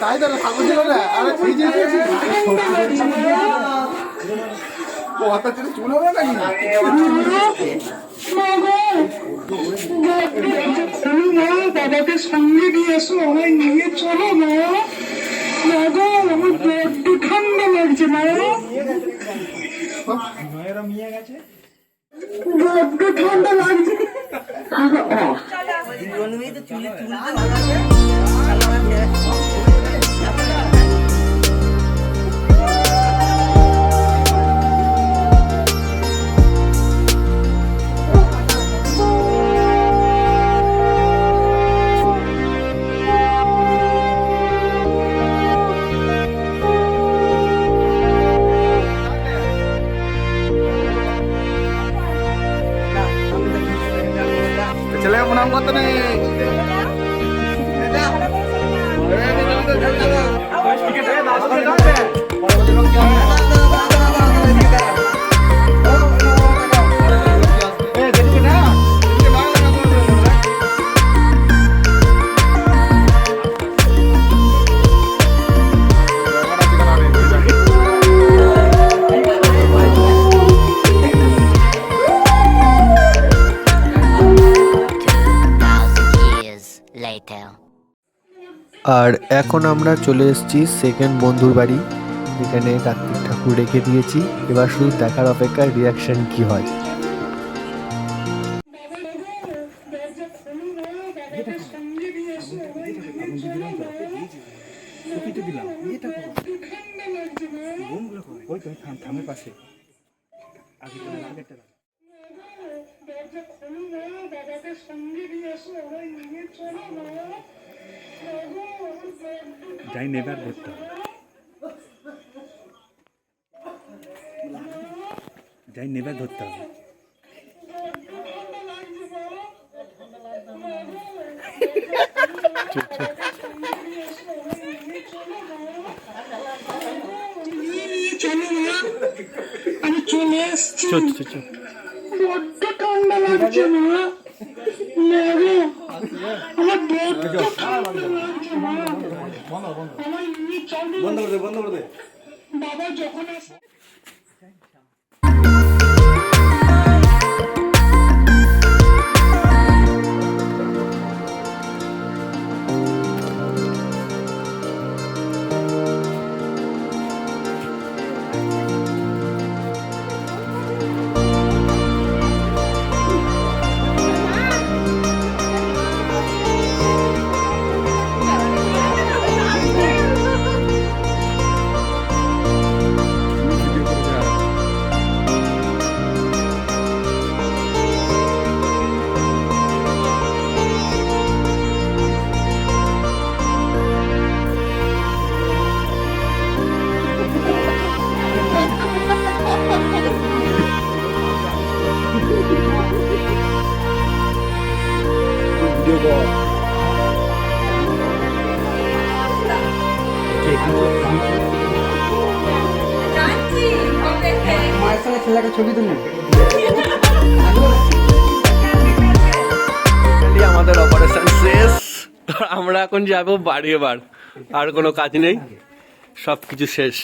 তাই তো সামনে ছিল না আরে সেই যে ও ছেড়ে চুল হবে নাকি? সঙ্গে নিয়ে এসো আমায় নিয়ে চলো মা। না গো আমার বড্ড ঠান্ডা লাগছে মা। বড্ড ঠান্ডা লাগছে। ছেলেকে আর এখন আমরা চলে এসেছি সেকেন্ড বন্ধুর বাড়ি এখানে কার্তিক ঠাকুর রেখে দিয়েছি। এবার শুধু দেখার অপেক্ষায় রিয়াকশন কি হয়। সঙ্গে আমায় নিয়ে না যাই নেবার ধরতে হবে। যাই নেবার ধরতে হবে। আমি চলে এসছি বড্ড ঠান্ডা লাগছে না না আমার বড্ড ঠান্ডা আমার চলো। বন্ধ করে দে বন্ধ করে দে। বাবা যখন আসে মায়ের সঙ্গে ছেলেকে ছবি তুলুন। আমাদের অপারেশন শেষ। আমরা এখন যাব বাড়ি এবার। আর কোনো কাজ নেই। সব কিছু শেষ।